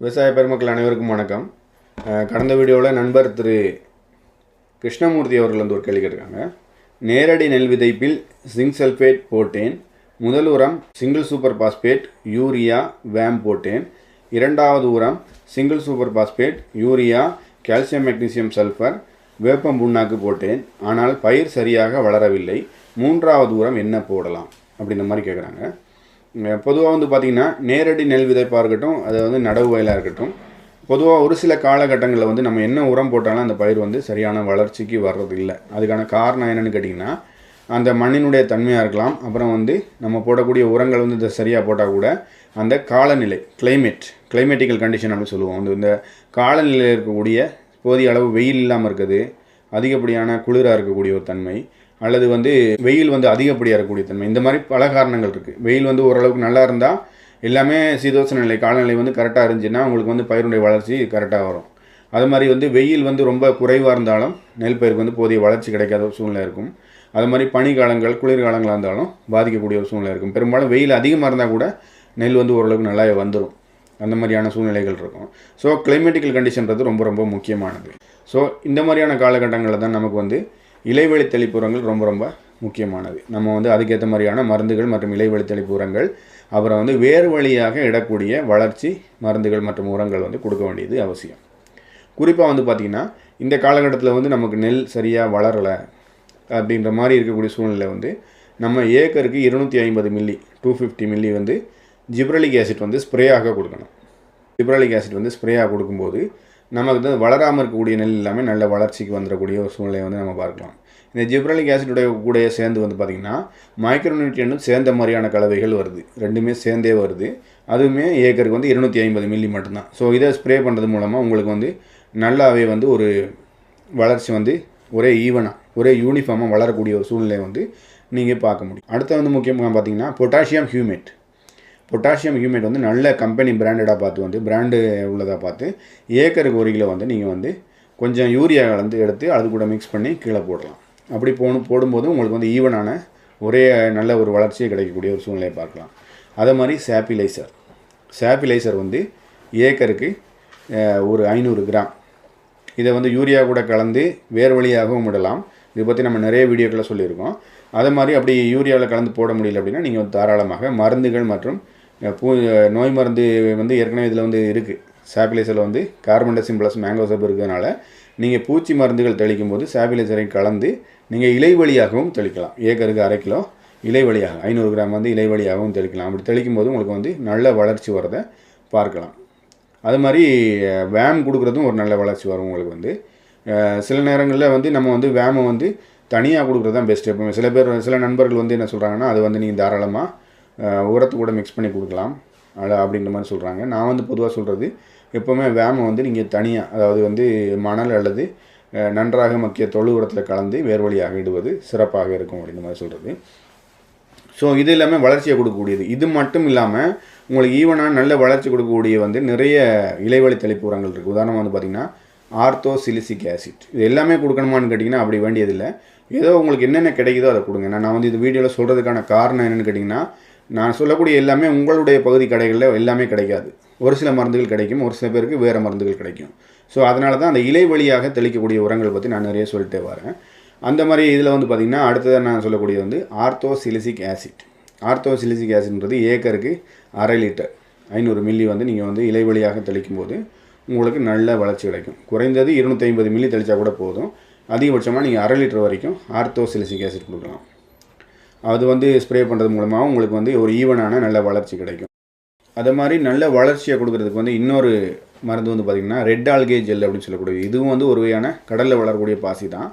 விவசாய பெருமக்கள் அனைவருக்கும் வணக்கம். கடந்த வீடியோவில் நண்பர் திரு கிருஷ்ணமூர்த்தி அவர்கள் வந்து ஒரு கேள்வி கேட்டிருக்காங்க. நேரடி நெல் விதைப்பில் சிங்க் சல்ஃபேட் போட்டேன். முதல் உரம் சிங்கிள் சூப்பர் பாஸ்பேட் யூரியா வேம் போட்டேன். இரண்டாவது உரம் single super phosphate urea calcium magnesium sulphur வேப்பம் புண்ணாக்கு போட்டேன். ஆனால் பயிர் சரியாக வளரவில்லை. மூன்றாவது உரம் என்ன போடலாம்? அப்படின்ற மாதிரி கேட்குறாங்க பொதுவாக வந்து பார்த்திங்கன்னா நேரடி நெல் விதைப்பாக இருக்கட்டும் அது வந்து நடவு வயலாக இருக்கட்டும் பொதுவாக ஒரு சில காலகட்டங்களில் வந்து நம்ம என்ன உரம் போட்டாலும் அந்த பயிர் வந்து சரியான வளர்ச்சிக்கு வர்றது இல்லை அதுக்கான காரணம் என்னென்னு கேட்டிங்கன்னா அந்த மண்ணினுடைய தன்மையாக இருக்கலாம் அப்புறம் வந்து நம்ம போடக்கூடிய உரங்கள் வந்து இந்த சரியாக போட்டால் கூட அந்த காலநிலை கிளைமேட் கிளைமேட்டிக்கல் கண்டிஷன் அப்படின்னு சொல்லுவோம். வந்து இந்த காலநிலையில் இருக்கக்கூடிய போதிய அளவு வெயில் இல்லாமல் இருக்குது அதிகப்படியான குளிராக இருக்கக்கூடிய ஒரு தன்மை அல்லது வந்து வெயில் வந்து அதிகப்படியாக இருக்கக்கூடிய தன்மை. இந்த மாதிரி பல காரணங்கள் இருக்குது வெயில் வந்து ஓரளவுக்கு நல்லா இருந்தால் எல்லாமே சீதோஷண நிலை காலநிலை வந்து கரெக்டாக இருந்துச்சுன்னா உங்களுக்கு வந்து பயிருடைய வளர்ச்சி கரெக்டாக வரும். அது மாதிரி வந்து வெயில் வந்து ரொம்ப குறைவாக இருந்தாலும் நெல் பயிருக்கு வந்து போதிய வளர்ச்சி கிடைக்காத சூழ்நிலை இருக்கும். அது மாதிரி பனிக்காலங்கள் குளிர்காலங்களாக இருந்தாலும் பாதிக்கக்கூடிய ஒரு சூழ்நிலை இருக்கும். பெரும்பாலும் வெயில் அதிகமாக இருந்தால் கூட நெல் வந்து ஓரளவுக்கு நல்லா வந்துடும் அந்த மாதிரியான சூழ்நிலைகள் இருக்கும். ஸோ கிளைமேட்டிக்கல் கண்டிஷன்றது ரொம்ப ரொம்ப முக்கியமானது. ஸோ இந்த மாதிரியான காலகட்டங்களில் தான் நமக்கு வந்து இலைவெளி தெளிப்பு உரங்கள் ரொம்ப ரொம்ப முக்கியமானது. நம்ம வந்து அதுக்கேற்ற மாதிரியான மருந்துகள் மற்றும் இலைவெளி தெளிப்பு உரங்கள் அப்புறம் வந்து வேறு வழியாக இடக்கூடிய வளர்ச்சி மருந்துகள் மற்றும் உரங்கள் வந்து கொடுக்க வேண்டியது அவசியம். குறிப்பாக வந்து பார்த்திங்கன்னா இந்த காலகட்டத்தில் வந்து நமக்கு நெல் சரியாக வளரலை அப்படின்ற மாதிரி இருக்கக்கூடிய சூழ்நிலை வந்து நம்ம ஏக்கருக்கு இருநூற்றி ஐம்பது மில்லி டூ ஃபிஃப்டி மில்லி வந்து ஜிப்ரலிக் ஆசிட் வந்து ஸ்ப்ரேயாக கொடுக்கணும். ஜிப்ரலிக் ஆசிட் வந்து ஸ்ப்ரேயாக கொடுக்கும்போது நமக்கு வந்து வளராமல் இருக்கக்கூடிய நெல் எல்லாமே நல்ல வளர்ச்சிக்கு வந்துடக்கூடிய ஒரு சூழ்நிலையை வந்து நம்ம பார்க்கலாம். இந்த ஜிப்ரலிக் ஆசிடுடைய கூட சேர்ந்து வந்து பார்த்திங்கன்னா மைக்ரோநியூட்ரியனும் சேர்ந்த மாதிரியான கலவைகள் வருது. ரெண்டுமே சேர்ந்தே வருது. அதுவுமே ஏக்கருக்கு வந்து இருநூற்றி ஐம்பது மில்லி மட்டும்தான். ஸோ இதை ஸ்ப்ரே பண்ணுறது மூலமாக உங்களுக்கு வந்து நல்லாவே வந்து ஒரு வளர்ச்சி வந்து ஒரே ஈவனாக ஒரே யூனிஃபார்மாக வளரக்கூடிய ஒரு சூழ்நிலையை வந்து நீங்கள் பார்க்க முடியும். அடுத்து வந்து முக்கியமாக பார்த்தீங்கன்னா பொட்டாசியம் ஹியூமேட் பொட்டாசியம் ஹியூமேட் வந்து நல்ல கம்பெனி பிராண்டடாக பார்த்து வந்து பிராண்டு உள்ளதாக பார்த்து ஏக்கருக்கு ஒரு கிலோ வந்து நீங்கள் வந்து கொஞ்சம் யூரியா கலந்து எடுத்து அது கூட மிக்ஸ் பண்ணி கீழே போடலாம். அப்படி போகணும் போடும்போது உங்களுக்கு வந்து ஈவனான ஒரே நல்ல ஒரு வளர்ச்சியை கிடைக்கக்கூடிய ஒரு சூழ்நிலையை பார்க்கலாம். அதே மாதிரி சாப்பிலைசர் சாப்பிலைசர் வந்து ஏக்கருக்கு ஒரு ஐநூறு கிராம். இதை வந்து யூரியா கூட கலந்து வேறு வழியாகவும் விடலாம். இதை பற்றி நம்ம நிறைய வீடியோக்களை சொல்லியிருக்கோம். அதே மாதிரி அப்படி யூரியாவில் கலந்து போட முடியல அப்படின்னா நீங்கள் வந்து தாராளமாக மருந்துகள் மற்றும் பூ நோய் மருந்து வந்து ஏற்கனவே இதில் வந்து இருக்குது சாப்பிலைசரில் வந்து கார்பன்டசிம் ப்ளஸ் மேங்கோ சப் இருக்கிறதுனால நீங்கள் பூச்சி மருந்துகள் தெளிக்கும் போது சாப்பிலைசரை கலந்து நீங்கள் இலை வழியாகவும் தெளிக்கலாம். ஏக்கருக்கு அரை கிலோ இலை வழியாக ஐநூறு கிராம் வந்து இலை வழியாகவும் தெளிக்கலாம். அப்படி தெளிக்கும் போது உங்களுக்கு வந்து நல்ல வளர்ச்சி வரதை பார்க்கலாம். அது மாதிரி வேம் கொடுக்குறதும் ஒரு நல்ல வளர்ச்சி வரும் உங்களுக்கு வந்து. சில நேரங்களில் வந்து நம்ம வந்து வேமை வந்து தனியாக கொடுக்குறது தான் பெஸ்ட்டு எப்பவுமே சில பேர் சில நண்பர்கள் வந்து என்ன சொல்கிறாங்கன்னா அது வந்து நீங்கள் தாராளமாக உரத்து கூட மிக்ஸ் பண்ணி கொடுக்கலாம். அது அப்படின்ற மாதிரி சொல்கிறாங்க நான் வந்து பொதுவாக சொல்கிறது எப்போவுமே வேமை வந்து நீங்கள் தனியாக அதாவது வந்து மணல் அல்லது நன்றாக மக்கிய தொழு உரத்தில் கலந்து வேர்வழியாக இடுவது சிறப்பாக இருக்கும் அப்படின்ற மாதிரி சொல்கிறது ஸோ இது எல்லாமே வளர்ச்சியை கொடுக்கக்கூடியது. இது மட்டும் இல்லாமல் உங்களுக்கு ஈவனாக நல்ல வளர்ச்சி கொடுக்கக்கூடிய வந்து நிறைய இலைவழி தெளிப்பு உரங்கள் இருக்குது உதாரணமாக வந்து பார்த்திங்கன்னா ஆர்த்தோ சிலிசிக் ஆசிட். இது எல்லாமே கொடுக்கணுமான்னு கேட்டிங்கன்னா அப்படி வேண்டியதில்லை. ஏதோ உங்களுக்கு என்னென்ன கிடைக்குதோ அதை கொடுங்க. நான் நான் வந்து இது வீடியோவில் சொல்கிறதுக்கான காரணம் என்னென்னு கேட்டிங்கன்னா நான் சொல்லக்கூடிய எல்லாமே உங்களுடைய பகுதி கடைகளில் எல்லாமே கிடைக்காது. ஒரு சில மருந்துகள் கிடைக்கும் ஒரு சில பேருக்கு வேறு மருந்துகள் கிடைக்கும். ஸோ அதனால தான் அந்த இலை வழியாக தெளிக்கக்கூடிய உரங்கள் பற்றி நான் நிறைய சொல்லிட்டே வரேன். அந்த மாதிரி இதில் வந்து பார்த்திங்கன்னா அடுத்ததாக நான் சொல்லக்கூடியது வந்து ஆர்த்தோசிலிசிக் ஆசிட். ஆர்த்தோசிலிசிக் ஆசிட்ன்றது ஏக்கருக்கு அரை லிட்டர். ஐநூறு மில்லி வந்து நீங்கள் வந்து இலை வழியாக தெளிக்கும் போது உங்களுக்கு நல்ல வளர்ச்சி கிடைக்கும். குறைந்தது இருநூற்றி ஐம்பது மில்லி தெளித்தா கூட போதும். அதிகபட்சமாக நீங்கள் அரை லிட்டர் வரைக்கும் ஆர்த்தோசிலிசிக் ஆசிட் கொடுக்கலாம். அது வந்து ஸ்ப்ரே பண்ணுறது மூலமாக உங்களுக்கு வந்து ஒரு ஈவனான நல்ல வளர்ச்சி கிடைக்கும். அதை மாதிரி நல்ல வளர்ச்சியை கொடுக்குறதுக்கு வந்து இன்னொரு மருந்து வந்து பார்த்திங்கன்னா ரெட் ஆல்கே ஜெல் அப்படின்னு சொல்லக்கூடிய இதுவும் வந்து ஒரு வகையான கடலில் வளரக்கூடிய பாசி தான்.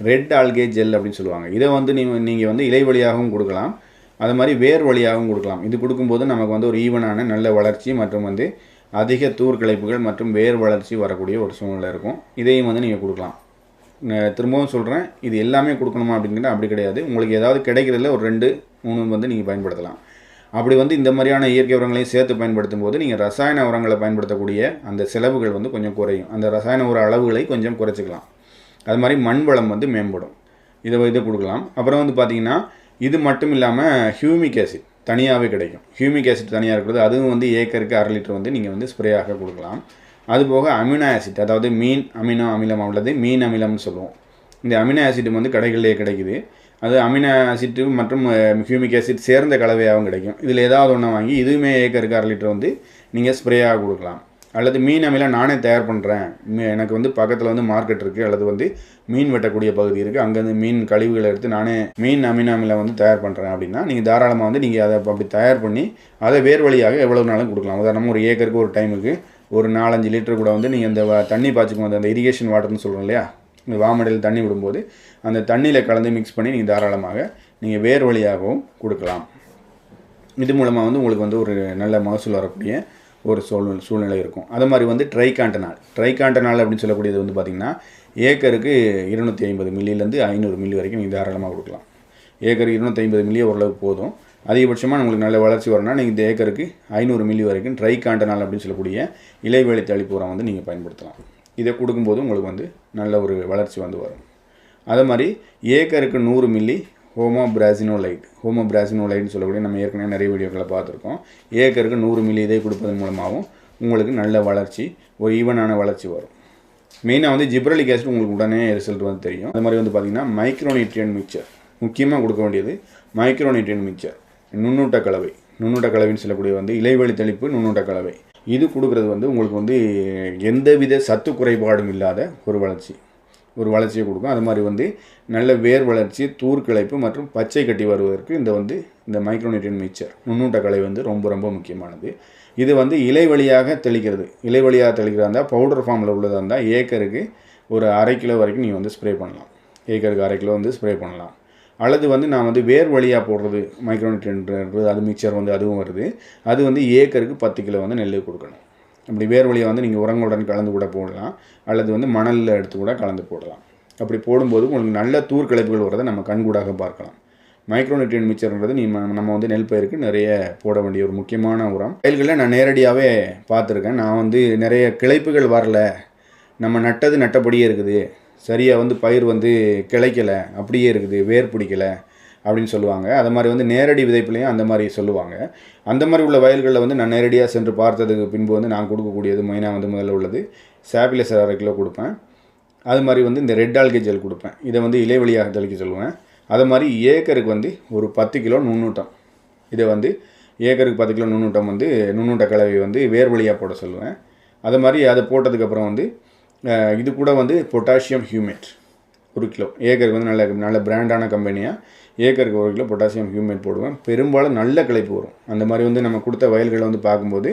ரெட் ஆல்கே ஜெல் அப்படின்னு சொல்லுவாங்க. இதை வந்து நீங்கள் நீங்கள் வந்து இலை வழியாகவும் கொடுக்கலாம். அது மாதிரி வேர் வழியாகவும் கொடுக்கலாம். இது கொடுக்கும்போது நமக்கு வந்து ஒரு ஈவனான நல்ல வளர்ச்சி மற்றும் வந்து அதிக தூர் கிளைப்புகள் மற்றும் வேர் வளர்ச்சி வரக்கூடிய ஒரு சூழ்நிலை இருக்கும். இதையும் வந்து நீங்கள் கொடுக்கலாம். திரும்பவும் சொல்கிறேன் இது எல்லாமே கொடுக்கணுமா அப்படிங்கிறது அப்படி கிடையாது. உங்களுக்கு ஏதாவது கிடைக்கிறதுல ஒரு ரெண்டு மூணு வந்து நீங்கள் பயன்படுத்தலாம். அப்படி வந்து இந்த மாதிரியான இயற்கை உரங்களையும் சேர்த்து பயன்படுத்தும் போது நீங்கள் ரசாயன உரங்களை பயன்படுத்தக்கூடிய அந்த செலவுகள் வந்து கொஞ்சம் குறையும். அந்த ரசாயன உர அளவுகளை கொஞ்சம் குறைச்சிக்கலாம். அது மாதிரி மண் வளம் வந்து மேம்படும். இதை இதை கொடுக்கலாம். அப்புறம் வந்து பார்த்தீங்கன்னா இது மட்டும் இல்லாமல் ஹியூமிக் ஆசிட் தனியாகவே கிடைக்கும். ஹியூமிக் ஆசிட் தனியாக இருக்கிறது அதுவும் வந்து ஏக்கருக்கு அரை லிட்டர் வந்து நீங்கள் வந்து ஸ்ப்ரேயாக கொடுக்கலாம். அதுபோக அமினோ ஆசிட் அதாவது மீன் அமினோ அமிலம் உள்ளது மீன் அமிலம்னு சொல்லுவோம். இந்த அமினோ ஆசிட் வந்து கடைகளிலே கிடைக்குது. அது அமினோ ஆசிட் மற்றும் ஹியூமிக் ஆசிட் சேர்ந்த கலவையாகவும் கிடைக்கும். இதில் ஏதாவது ஒன்று வாங்கி இதுவுமே ஏக்கருக்கு அரை லிட்டர் வந்து நீங்கள் ஸ்ப்ரேயாக கொடுக்கலாம். அல்லது மீன் அமிலம் நானே தயார் பண்ணுறேன் எனக்கு வந்து பக்கத்தில் வந்து மார்க்கெட் இருக்குது அல்லது வந்து மீன் வெட்டக்கூடிய பகுதி இருக்குது அங்கேருந்து மீன் கழிவுகளை எடுத்து நானே மீன் அமின அமிலம் வந்து தயார் பண்ணுறேன் அப்படின்னா நீங்கள் தாராளமாக வந்து நீங்கள் அதை அப்படி தயார் பண்ணி அதை வேர் வழியாக எவ்வளோ நாளும் கொடுக்கலாம். உதாரணமாக ஒரு ஏக்கருக்கு ஒரு டைமுக்கு ஒரு நாலஞ்சு லிட்டர் கூட வந்து நீங்கள் இந்த தண்ணி பாய்ச்சிக்கும் அந்த இரிகேஷன் வாட்டர்னு சொல்கிறோம் இல்லையா? இந்த வாமடையில் தண்ணி விடும்போது அந்த தண்ணியில் கலந்து மிக்ஸ் பண்ணி நீங்கள் தாராளமாக நீங்கள் வேர் வழியாகவும் கொடுக்கலாம். இது மூலமாக வந்து உங்களுக்கு வந்து ஒரு நல்ல மகசூல் வரக்கூடிய ஒரு சூழ்நிலை சூழ்நிலை இருக்கும். அது மாதிரி வந்து ட்ரைகாண்டனால் ட்ரைகாண்டனால் அப்படின்னு சொல்லக்கூடியது வந்து பார்த்திங்கன்னா ஏக்கருக்கு இருநூற்றி ஐம்பது மில்லிலேருந்து ஐநூறு மில்லி வரைக்கும் நீங்கள் தாராளமாக கொடுக்கலாம். ஏக்கருக்கு இருநூற்றி ஐம்பது மில்லியே ஓரளவுக்கு போதும். அதிகபட்சமாக உங்களுக்கு நல்ல வளர்ச்சி வரணும்னா நீங்கள் இந்த ஏக்கருக்கு ஐநூறு மில்லி வரைக்கும் ட்ரை காண்டனால் அப்படின்னு சொல்லக்கூடிய இலைவெளி தெளிப்பு உரம் வந்து நீங்கள் பயன்படுத்தலாம். இதை கொடுக்கும்போது உங்களுக்கு வந்து நல்ல ஒரு வளர்ச்சி வந்து வரும். அதே மாதிரி ஏக்கருக்கு நூறு மில்லி ஹோமோ பிராசினோலைட் ஹோமோ பிராசினோலைட்னு சொல்லக்கூடிய நம்ம ஏற்கனவே நிறைய வீடியோக்களை பார்த்துருக்கோம். ஏக்கருக்கு நூறு மில்லி இதை கொடுப்பதன் மூலமாகவும் உங்களுக்கு நல்ல வளர்ச்சி ஒரு ஈவனான வளர்ச்சி வரும். மெயினாக வந்து ஜிப்ரலிக் ஆசிட் உங்களுக்கு உடனே ரிசல்ட் வந்து தெரியும். அது மாதிரி வந்து பார்த்திங்கன்னா மைக்ரோநியூட்ரியன் மிக்சர் முக்கியமாக கொடுக்க வேண்டியது மைக்ரோநியூட்ரியன் மிக்சர் நுண்ணூட்ட கலவை நுண்ணூட்ட கலவைன்னு சொல்லக்கூடிய வந்து இலைவெளி தெளிப்பு நுண்ணூட்ட கலவை இது கொடுக்குறது வந்து உங்களுக்கு வந்து எந்தவித சத்து குறைபாடும் இல்லாத ஒரு வளர்ச்சி. ஒரு வளர்ச்சியை கொடுக்கும். அது மாதிரி வந்து நல்ல வேர் வளர்ச்சி தூர்கிளைப்பு மற்றும் பச்சை கட்டி வருவதற்கு இந்த வந்து இந்த மைக்ரோனியூட்ரியன் மிக்சர் நுண்ணூட்ட கலை வந்து ரொம்ப ரொம்ப முக்கியமானது. இது வந்து இலை வழியாக தெளிக்கிறது. இலை வழியாக தெளிக்கிறதா இருந்தால் பவுடர் ஃபார்மில் உள்ளதாக இருந்தால் ஏக்கருக்கு ஒரு அரை கிலோ வரைக்கும் நீங்கள் வந்து ஸ்ப்ரே பண்ணலாம். ஏக்கருக்கு அரை கிலோ வந்து ஸ்ப்ரே பண்ணலாம். அல்லது வந்து நான் வந்து வேர் வழியாக போடுறது மைக்ரோநியூட்ரியன்றது அது மிக்சர் வந்து அதுவும் வருது. அது வந்து ஏக்கருக்கு பத்து கிலோ வந்து நெல் கொடுக்கணும். அப்படி வேர் வழியாக வந்து நீங்கள் உரங்களுடன் கலந்து கூட போடலாம். அல்லது வந்து மணலில் எடுத்து கூட கலந்து போடலாம். அப்படி போடும்போது உங்களுக்கு நல்ல தூர் கிளப்புகள் வரதை நம்ம கண்கூடாக பார்க்கலாம். மைக்ரோநியூட்ரியன் மிச்சர்ன்றது நீ நம்ம வந்து நெல் பயிருக்கு நிறைய போட வேண்டிய ஒரு முக்கியமான உரம். வயல்களில் நான் நேரடியாகவே பார்த்துருக்கேன். நான் வந்து நிறைய கிளைப்புகள் வரல. நம்ம நட்டது நட்டபடியே இருக்குது. சரியாக வந்து பயிர் வந்து கிளைக்கல அப்படியே இருக்குது வேர் பிடிக்கல அப்படின்னு சொல்லுவாங்க. அது மாதிரி வந்து நேரடி விதைப்புலையும் அந்த மாதிரி சொல்லுவாங்க. அந்த மாதிரி உள்ள வயல்களில் வந்து நான் நேரடியாக சென்று பார்த்ததுக்கு பின்பு வந்து நான் கொடுக்கக்கூடியது மெயினாக வந்து முதல்ல உள்ளது. சாப்பிலசர் அரை கிலோ கொடுப்பேன். அது மாதிரி வந்து இந்த ரெட் ஆல்கே ஜெல் கொடுப்பேன். இதை வந்து இலை வழியாக தெளிக்க சொல்லுவேன். அது மாதிரி ஏக்கருக்கு வந்து ஒரு பத்து கிலோ நுண்ணூட்டம். இதை வந்து ஏக்கருக்கு பத்து கிலோ நுண்ணூட்டம் வந்து நுண்ணூட்ட கலவை வந்து வேர் வழியாக போட சொல்லுவேன். அது மாதிரி அதை போட்டதுக்கப்புறம் வந்து இது கூட வந்து பொட்டாசியம் ஹியூமேட். ஒரு கிலோ. ஏக்கருக்கு வந்து நல்ல நல்ல பிராண்டான கம்பெனியாக ஏக்கருக்கு ஒரு கிலோ பொட்டாசியம் ஹியூமேட் போடுவேன். பெரும்பாலும் நல்ல கிளைப்பு வரும். அந்த மாதிரி வந்து நம்ம கொடுத்த வயல்களை வந்து பார்க்கும்போது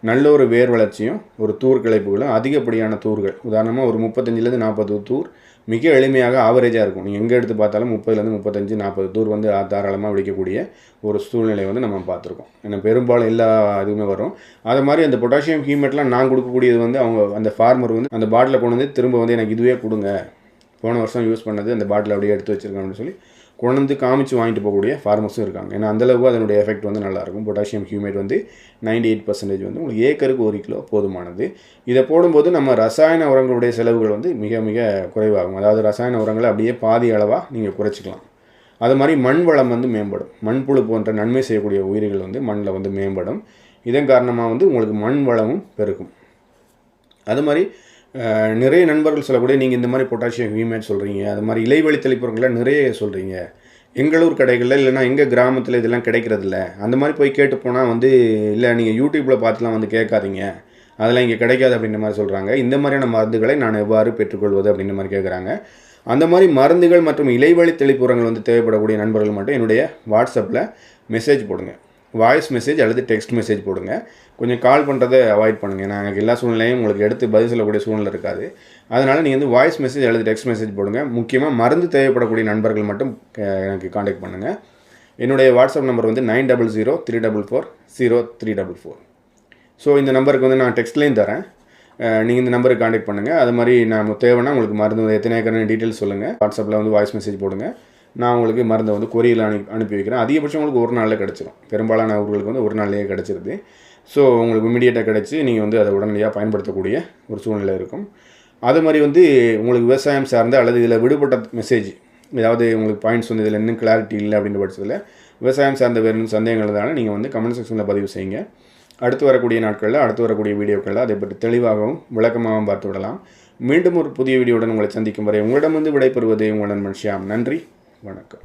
நல்ல ஒரு வேர் வளர்ச்சியும் ஒரு தூர் கிளைப்புகளும் அதிகப்படியான தூர்கள். உதாரணமாக ஒரு முப்பத்தஞ்சிலேருந்து நாற்பது தூர் மிக எளிமையாக ஆவரேஜாக இருக்கும். நீங்கள் எங்கே எடுத்து பார்த்தாலும் முப்பதுலேருந்து முப்பத்தஞ்சு நாற்பது தூர் வந்து தாராளமாக விடிக்கக்கூடிய ஒரு சூழ்நிலை வந்து நம்ம பார்த்துருக்கோம். ஏன்னா பெரும்பாலும் எல்லா இதுவுமே வரும். அது மாதிரி அந்த பொட்டாசியம் ஹீமெட்லாம் நான் கொடுக்கக்கூடியது வந்து அவங்க அந்த ஃபார்மர் வந்து அந்த பாட்டிலை கொண்டு வந்து திரும்ப வந்து எனக்கு இதுவே கொடுங்க. போன வருஷம் யூஸ் பண்ணது அந்த பாட்டில் அப்படியே எடுத்து வச்சுருக்கேன் அப்படின்னு சொல்லி கொண்டு வந்து காமிச்சு வாங்கிட்டு போகக்கூடிய ஃபார்மர்ஸும் இருக்காங்க. ஏன்னா அந்தளவு அதனுடைய எஃபெக்ட் வந்து நல்லாயிருக்கும். பொட்டாசியம் ஹியூமேட் வந்து 98% எயிட் பர்சன்டேஜ் வந்து உங்களுக்கு ஏக்கருக்கு ஒரு கிலோ போதுமானது. இதை போடும்போது நம்ம ரசாயன உரங்களுடைய செலவுகள் வந்து மிக மிக குறைவாகும். அதாவது ரசாயன உரங்களை அப்படியே பாதி அளவாக நீங்கள் குறைச்சிக்கலாம். அது மாதிரி மண் வளம் வந்து மேம்படும். மண்புழு போன்ற நன்மை செய்யக்கூடிய உயிர்கள் வந்து மண்ணில் வந்து மேம்படும். இதன் காரணமாக வந்து உங்களுக்கு மண் வளமும் பெருக்கும் அது மாதிரி நிறைய நண்பர்கள் சொல்லக்கூடிய நீங்கள் இந்த மாதிரி பொட்டாசியம் ஹியூமேட் சொல்கிறீங்க அது மாதிரி இலைவழி தெளிப்புறங்களை நிறைய சொல்கிறீங்க எங்களூர் கடைகளில் இல்லைன்னா எங்கள் கிராமத்தில் இதெல்லாம் கிடைக்கிறதில்ல. அந்த மாதிரி போய் கேட்டு போனால் வந்து இல்லை நீங்கள் யூடியூப்பில் பார்த்துலாம் வந்து கேட்காதீங்க. அதெல்லாம் இங்கே கிடைக்காது அப்படின்ற மாதிரி சொல்கிறாங்க இந்த மாதிரியான மருந்துகளை நான் எவ்வாறு பெற்றுக்கொள்வது அப்படின்ற மாதிரி கேட்குறாங்க அந்த மாதிரி மருந்துகள் மற்றும் இலைவழி தெளிப்புறங்கள் வந்து தேவைப்படக்கூடிய நண்பர்கள் மட்டும் என்னுடைய வாட்ஸ்அப்பில் மெசேஜ் போடுங்க. வாய்ஸ் மெசேஜ் அல்லது டெக்ஸ்ட் மெசேஜ் போடுங்க. கொஞ்சம் கால் பண்ணுறதை அவாய்ட் பண்ணுங்கள் நாங்கள் எல்லா சூழ்நிலையும் உங்களுக்கு எடுத்து பதில் சொல்லக்கூடிய சூழ்நிலை இருக்காது. அதனால் நீங்கள் வந்து வாய்ஸ் மெசேஜ் அல்லது டெக்ஸ்ட் மெசேஜ் போடுங்க. முக்கியமாக மருந்து தேவைப்படக்கூடிய நண்பர்கள் மட்டும் எனக்கு காண்டாக்ட் பண்ணுங்கள் என்னுடைய வாட்ஸ்அப் நம்பர் வந்து nine double zero three double four zero three double four so இந்த நம்பருக்கு வந்து நான் டெக்ஸ்ட்லேயும் தரேன். நீங்கள் இந்த நம்பருக்கு காண்டாக்ட் பண்ணுங்கள் அது மாதிரி நான் தேவைன்னா உங்களுக்கு மருந்து எத்தனை ஏக்கர்னு டீட்டெயில்ஸ் சொல்லுங்கள் வாட்ஸ்அப்பில் வந்து வாய்ஸ் மெசேஜ் போடுங்கள் நான் உங்களுக்கு மருந்தை வந்து கொரியரில் அனுப்பி அனுப்பி வைக்கிறேன். அதிகபட்சம் உங்களுக்கு ஒரு நாளில் கிடச்சிரும். பெரும்பாலான ஊர்களுக்கு வந்து ஒரு நாள்லேயே கிடச்சிருது. ஸோ உங்களுக்கு இமீடியட்டாக கிடச்சி நீங்கள் வந்து அதை உடனடியாக பயன்படுத்தக்கூடிய ஒரு சூழ்நிலை இருக்கும். அது மாதிரி வந்து உங்களுக்கு விவசாயம் சார்ந்த அல்லது இதில் விடுபட்ட மெசேஜ் ஏதாவது உங்களுக்கு பாயிண்ட்ஸ் வந்து இதில் இன்னும் கிளாரிட்டி இல்லை அப்படின்ற பட்சத்தில் விவசாயம் சார்ந்த வேறு சந்தேகங்கள் இருந்தாலும் நீங்கள் வந்து கமெண்ட் செக்ஷனில் பதிவு செய்யுங்க. அடுத்து வரக்கூடிய நாட்களில் அடுத்து வரக்கூடிய வீடியோக்களில் அதை பற்றி தெளிவாகவும் விளக்கமாகவும் பார்த்து விடலாம். மீண்டும் ஒரு புதிய வீடியோவுடன் உங்களை சந்திக்கும் வரை உங்களிடமிருந்து விடைபெறுவது உங்கள் நண்பன் ஷியாம். நன்றி. வணக்கம்.